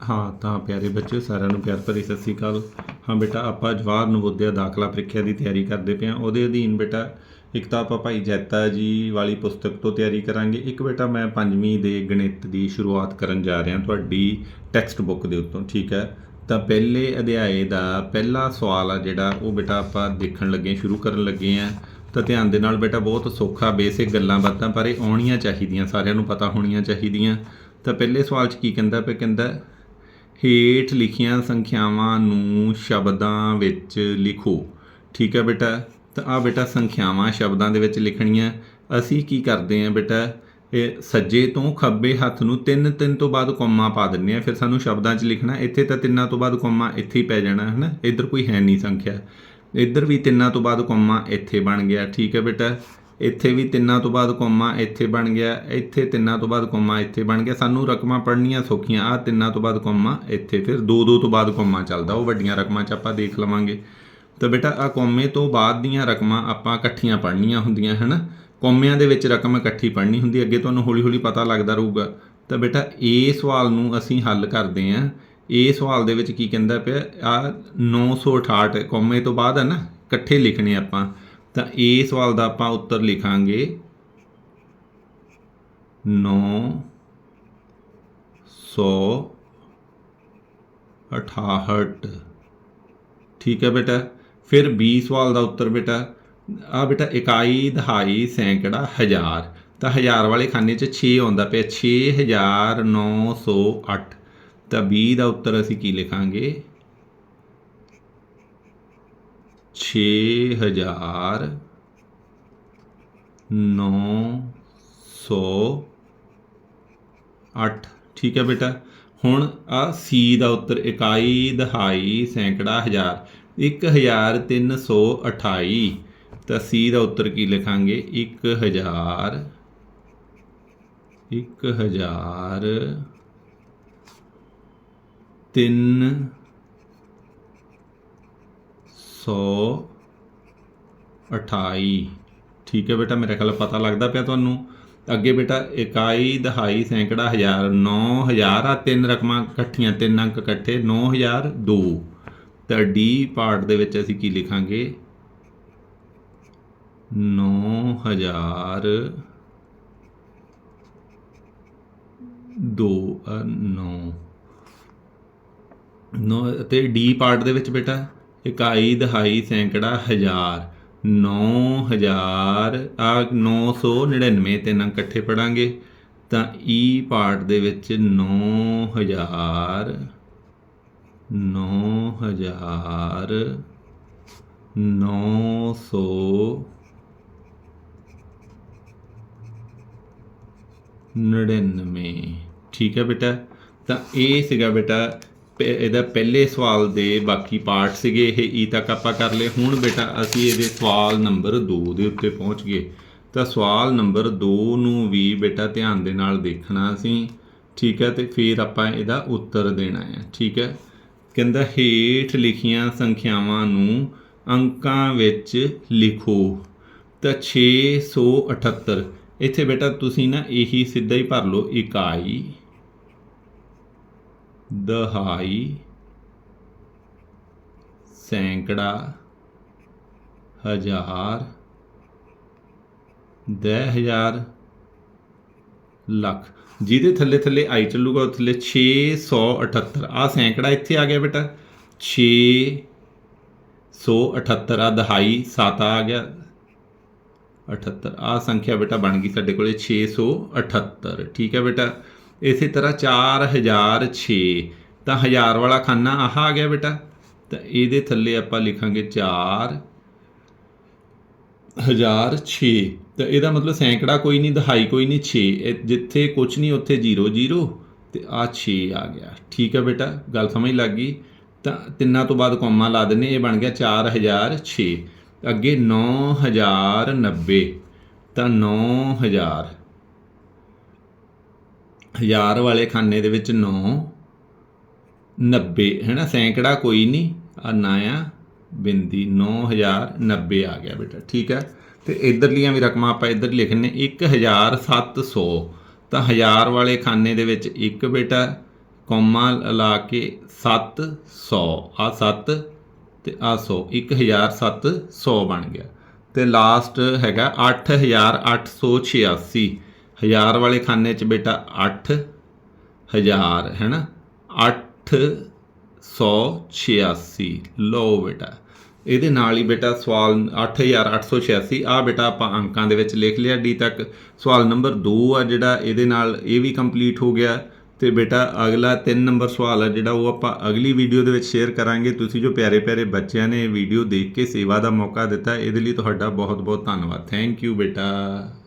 ਹਾਂ, ਤਾਂ ਪਿਆਰੇ ਬੱਚਿਓ, ਸਾਰਿਆਂ ਨੂੰ ਪਿਆਰ ਭਰੀ ਸਤਿ ਸ੍ਰੀ ਅਕਾਲ। ਹਾਂ ਬੇਟਾ, ਆਪਾਂ ਜਵਾਹਰ ਨਵੋਦਿਆ ਦਾਖਲਾ ਪ੍ਰੀਖਿਆ ਦੀ ਤਿਆਰੀ ਕਰਦੇ ਪਏ ਹਾਂ। ਉਹਦੇ ਅਧੀਨ ਬੇਟਾ, ਇੱਕ ਤਾਂ ਆਪਾਂ ਭਾਈ ਜੈਤਾ ਜੀ ਵਾਲੀ ਪੁਸਤਕ ਤੋਂ ਤਿਆਰੀ ਕਰਾਂਗੇ। ਇੱਕ ਬੇਟਾ, ਮੈਂ ਪੰਜਵੀਂ ਦੇ ਗਣਿਤ ਦੀ ਸ਼ੁਰੂਆਤ ਕਰਨ ਜਾ ਰਿਹਾ ਤੁਹਾਡੀ ਟੈਕਸਟ ਬੁੱਕ ਦੇ ਉੱਤੋਂ, ਠੀਕ ਹੈ? ਤਾਂ ਪਹਿਲੇ ਅਧਿਆਏ ਦਾ ਪਹਿਲਾ ਸਵਾਲ ਆ ਜਿਹੜਾ, ਉਹ ਬੇਟਾ ਆਪਾਂ ਦੇਖਣ ਲੱਗੇ, ਸ਼ੁਰੂ ਕਰਨ ਲੱਗੇ ਆ ਤਾਂ ਧਿਆਨ ਦੇ ਨਾਲ ਬੇਟਾ, ਬਹੁਤ ਸੌਖਾ, ਬੇਸਿਕ ਗੱਲਾਂ ਬਾਤਾਂ, ਪਰ ਇਹ ਆਉਣੀਆਂ ਚਾਹੀਦੀਆਂ, ਸਾਰਿਆਂ ਨੂੰ ਪਤਾ ਹੋਣੀਆਂ ਚਾਹੀਦੀਆਂ। ਤਾਂ ਪਹਿਲੇ ਸਵਾਲ 'ਚ ਕੀ ਕਹਿੰਦਾ ਪਿਆ? ਕਹਿੰਦਾ ਹੇਠ ਲਿਖੀਆਂ ਸੰਖਿਆਵਾਂ ਨੂੰ ਸ਼ਬਦਾਂ ਵਿੱਚ ਲਿਖੋ। ਠੀਕ ਹੈ ਬੇਟਾ? ਤਾਂ ਆ ਬੇਟਾ ਸੰਖਿਆਵਾਂ ਸ਼ਬਦਾਂ ਦੇ ਵਿੱਚ ਲਿਖਣੀਆਂ। ਅਸੀਂ ਕੀ ਕਰਦੇ ਹਾਂ ਬੇਟਾ? ਇਹ ਸੱਜੇ ਤੋਂ ਖੱਬੇ ਹੱਥ ਨੂੰ ਤਿੰਨ ਤਿੰਨ ਤੋਂ ਬਾਅਦ ਕੋਮਾ ਪਾ ਦਿੰਨੇ ਆ ਫਿਰ ਸਾਨੂੰ ਸ਼ਬਦਾਂ 'ਚ ਲਿਖਣਾ। ਇੱਥੇ ਤਾਂ ਤਿੰਨਾਂ ਤੋਂ ਬਾਅਦ ਕੋਮਾ ਇੱਥੇ ਹੀ ਪੈ ਜਾਣਾ ਹੈ ਨਾ ਇੱਧਰ ਕੋਈ ਹੈ ਨਹੀਂ ਸੰਖਿਆ। ਇੱਧਰ ਵੀ ਤਿੰਨਾਂ ਤੋਂ ਬਾਅਦ ਕੋਮਾ ਇੱਥੇ ਬਣ ਗਿਆ। ਠੀਕ ਹੈ ਬੇਟਾ? ਇੱਥੇ ਵੀ ਤਿੰਨਾਂ ਤੋਂ ਬਾਅਦ ਕੋਮਾ ਇੱਥੇ ਬਣ ਗਿਆ, ਇੱਥੇ ਤਿੰਨਾਂ ਤੋਂ ਬਾਅਦ ਕੋਮਾ ਇੱਥੇ ਬਣ ਗਿਆ। ਸਾਨੂੰ ਰਕਮਾਂ ਪੜ੍ਹਨੀਆਂ ਸੌਖੀਆਂ। ਆ ਤਿੰਨਾਂ ਤੋਂ ਬਾਅਦ ਕੋਮਾ ਇੱਥੇ, ਫਿਰ ਦੋ ਦੋ ਤੋਂ ਬਾਅਦ ਕੋਮਾ ਚੱਲਦਾ। ਉਹ ਵੱਡੀਆਂ ਰਕਮਾਂ 'ਚ ਆਪਾਂ ਦੇਖ ਲਵਾਂਗੇ। ਤਾਂ ਬੇਟਾ ਆ ਕੋਮੇ ਤੋਂ ਬਾਅਦ ਦੀਆਂ ਰਕਮਾਂ ਆਪਾਂ ਇਕੱਠੀਆਂ ਪੜ੍ਹਨੀਆਂ ਹੁੰਦੀਆਂ, ਹਨ? ਕੋਮਿਆਂ ਦੇ ਵਿੱਚ ਰਕਮ ਇਕੱਠੀ ਪੜ੍ਹਨੀ ਹੁੰਦੀ, ਅੱਗੇ ਤੁਹਾਨੂੰ ਹੌਲੀ ਹੌਲੀ ਪਤਾ ਲੱਗਦਾ ਰਹੂਗਾ। ਤਾਂ ਬੇਟਾ, ਇਹ ਸਵਾਲ ਨੂੰ ਅਸੀਂ ਹੱਲ ਕਰਦੇ ਆਂ। ਇਹ ਸਵਾਲ ਦੇ ਵਿੱਚ ਕੀ ਕਹਿੰਦਾ ਪਿਆ? ਆ 968 ਕੋਮੇ ਤੋਂ ਬਾਅਦ ਹੈ ਨਾ ਇਕੱਠੇ ਲਿਖਣੇ ਆਪਾਂ। ਤਾਂ ਇਹ ਸਵਾਲ ਦਾ ਆਪਾਂ ਉੱਤਰ ਲਿਖਾਂਗੇ। 9 ਸੌ 68 ਠੀਕ ਹੈ ਬੇਟਾ। ਫਿਰ 20 ਸਵਾਲ ਦਾ ਉੱਤਰ ਬੇਟਾ। ਆ ਬੇਟਾ, ਇਕਾਈ, ਦਹਾਈ, ਸੈਂਕੜਾ, ਹਜ਼ਾਰ। ਤਾਂ ਹਜ਼ਾਰ ਵਾਲੇ ਖਾਨੇ 'ਚ 6 ਆਉਂਦਾ ਪਿਆ। 6908 ਤਾਂ 20 ਦਾ ਉੱਤਰ ਅਸੀਂ ਕੀ ਲਿਖਾਂਗੇ? 6000 908 ਠੀਕ ਹੈ ਬੇਟਾ। ਹੁਣ ਆ ਸੀ ਦਾ ਉੱਤਰ, ਇਕਾਈ, ਦਹਾਈ, ਸੈਂਕੜਾ, ਹਜ਼ਾਰ। 1328 ਤਾਂ ਸੀ ਦਾ ਉੱਤਰ ਕੀ ਲਿਖਾਂਗੇ? 1000 1000 ਤਿੰਨ ਸੌ ਅਠਾਈ। ਠੀਕ ਹੈ ਬੇਟਾ ਮੇਰੇ ਖਿਆਲ ਪਤਾ ਲੱਗਦਾ ਪਿਆ ਤੁਹਾਨੂੰ। ਅੱਗੇ ਬੇਟਾ ਇਕਾਈ ਦਹਾਈ ਸੈਂਕੜਾ ਹਜ਼ਾਰ 9000 ਆ ਤਿੰਨ ਰਕਮਾਂ ਇਕੱਠੀਆਂ ਤਿੰਨ ਅੰਕ ਇਕੱਠੇ 9002 ਤਾਂ ਡੀ ਪਾਰਟ ਦੇ ਵਿੱਚ ਅਸੀਂ ਕੀ ਲਿਖਾਂਗੇ? 9000 ਦੋ ਅ, ਨੌ। ਨੌ ਤੇ ਡੀ ਪਾਰਟ ਦੇ ਵਿੱਚ ਬੇਟਾ? ਇਕਾਈ ਦਹਾਈ ਸੈਂਕੜਾ ਹਜ਼ਾਰ 9000 ਆ 999 ਤਿੰਨ ਅੰਕ ਇਕੱਠੇ ਪੜਾਂਗੇ ਤਾਂ e ਈ ਪਾਰਟ ਦੇ ਵਿੱਚ 9000 9000 900 99 ਠੀਕ ਹੈ ਬੇਟਾ? ਤਾਂ ਇਹ ਸੀਗਾ ਬੇਟਾ ਇਹਦਾ ਪਹਿਲੇ ਸਵਾਲ ਦੇ ਬਾਕੀ ਪਾਰਟ ਸੀਗੇ, ਇਹ ਈ ਤੱਕ ਆਪਾਂ ਕਰ ਲਏ। ਹੁਣ ਬੇਟਾ ਅਸੀਂ ਇਹਦੇ ਸਵਾਲ ਨੰਬਰ 2 ਦੇ ਉੱਤੇ ਪਹੁੰਚ ਗਏ। ਤਾਂ ਸਵਾਲ ਨੰਬਰ 2 ਨੂੰ ਵੀ ਬੇਟਾ ਧਿਆਨ ਦੇ ਨਾਲ ਦੇਖਣਾ ਅਸੀਂ ਠੀਕ ਹੈ, ਤੇ ਫਿਰ ਆਪਾਂ ਇਹਦਾ ਉੱਤਰ ਦੇਣਾ ਹੈ। ਠੀਕ ਹੈ। ਕਹਿੰਦਾ, ਹੇਠ ਲਿਖੀਆਂ ਸੰਖਿਆਵਾਂ ਨੂੰ ਅੰਕਾਂ ਵਿੱਚ ਲਿਖੋ। ਤਾਂ 678 ਇੱਥੇ ਬੇਟਾ ਤੁਸੀਂ ਨਾ ਇਹੀ ਸਿੱਧਾ ਹੀ ਭਰ ਲਓ, ਇਕਾਈ। ਦਹਾਈ, ਸੈਂਕੜਾ, ਹਜ਼ਾਰ, ਦਹ ਲੱਖ। ਜਿਹਦੇ ਥੱਲੇ ਥੱਲੇ ਆਈ ਚੱਲੂਗਾ, ਉਹ ਥੱਲੇ 678 ਆ ਸੈਂਕੜਾ ਇੱਥੇ ਆ ਗਿਆ ਬੇਟਾ। 678 ਆ ਦਹਾਈ 7 ਆ ਗਿਆ 78 ਆ ਸੰਖਿਆ ਬੇਟਾ ਬਣ ਗਈ ਸਾਡੇ ਕੋਲੇ 678 ਠੀਕ ਹੈ ਬੇਟਾ। ਇਸੇ ਤਰ੍ਹਾਂ 4006 ਤਾਂ ਹਜ਼ਾਰ ਵਾਲਾ ਖਾਨਾ ਆਹ ਆ ਗਿਆ ਬੇਟਾ। ਤਾਂ ਇਹਦੇ ਥੱਲੇ ਆਪਾਂ ਲਿਖਾਂਗੇ 4 1006 ਤਾਂ ਇਹਦਾ ਮਤਲਬ ਸੈਂਕੜਾ ਕੋਈ ਨਹੀਂ, ਦਹਾਈ ਕੋਈ ਨਹੀਂ 6 ਜਿੱਥੇ ਕੁਝ ਨਹੀਂ, ਉੱਥੇ 0 0 ਤੇ ਆ 6 ਆ ਗਿਆ। ਠੀਕ ਹੈ ਬੇਟਾ, ਗੱਲ ਸਮਝ ਲੱਗ ਗਈ? ਤਾਂ ਤਿੰਨਾਂ ਤੋਂ ਬਾਅਦ ਕੋਮਾ ਲਾ ਦਿੰਨੇ ਇਹ ਬਣ ਗਿਆ 4006 ਅੱਗੇ 9090 ਤਾਂ 9000 ਹਜ਼ਾਰ ਵਾਲੇ ਖਾਨੇ ਦੇ ਵਿੱਚ 9 90 ਹੈ ਨਾ ਸੈਂਕੜਾ ਕੋਈ ਨਹੀਂ ਆ ਨਾ ਆ ਬਿੰਦੀ 9090 ਆ ਗਿਆ ਬੇਟਾ, ਠੀਕ ਹੈ ਤੇ ਇਧਰਲੀਆਂ ਵੀ ਰਕਮਾਂ ਆਪਾਂ ਇਧਰ ਲਿਖਣੇ 1700 ਤਾਂ ਹਜ਼ਾਰ ਵਾਲੇ ਖਾਨੇ ਦੇ ਵਿੱਚ 1 ਬੇਟਾ, ਕੌਮਾ ਲਾ ਕੇ 700 ਆ 7 ਤੇ ਆ 100 1700 ਬਣ ਗਿਆ। ਤੇ ਲਾਸਟ ਹੈਗਾ 8886 ਹਜ਼ਾਰ ਵਾਲੇ ਖਾਨੇ 'ਚ ਬੇਟਾ 8 ਹਜ਼ਾਰ ਹੈ ਨਾ 886 ਲਓ ਬੇਟਾ, ਇਹਦੇ ਨਾਲ ਹੀ ਬੇਟਾ ਸਵਾਲ 8886 ਆ ਬੇਟਾ ਆਪਾਂ ਅੰਕਾਂ ਦੇ ਵਿੱਚ ਲਿਖ ਲਿਆ, ਡੀ ਤੱਕ। ਸਵਾਲ ਨੰਬਰ 2 ਆ ਜਿਹੜਾ, ਇਹਦੇ ਨਾਲ ਇਹ ਵੀ ਕੰਪਲੀਟ ਹੋ ਗਿਆ। ਤੇ ਬੇਟਾ ਅਗਲਾ 3 ਨੰਬਰ ਸਵਾਲ ਆ ਜਿਹੜਾ, ਉਹ ਆਪਾਂ ਅਗਲੀ ਵੀਡੀਓ ਦੇ ਵਿੱਚ ਸ਼ੇਅਰ ਕਰਾਂਗੇ। ਤੁਸੀਂ ਜੋ ਪਿਆਰੇ ਪਿਆਰੇ ਬੱਚਿਆਂ ਨੇ ਵੀਡੀਓ ਦੇਖ ਕੇ ਸੇਵਾ ਦਾ ਮੌਕਾ ਦਿੱਤਾ, ਇਹਦੇ ਲਈ ਤੁਹਾਡਾ ਬਹੁਤ ਬਹੁਤ ਧੰਨਵਾਦ। ਥੈਂਕ ਯੂ ਬੇਟਾ।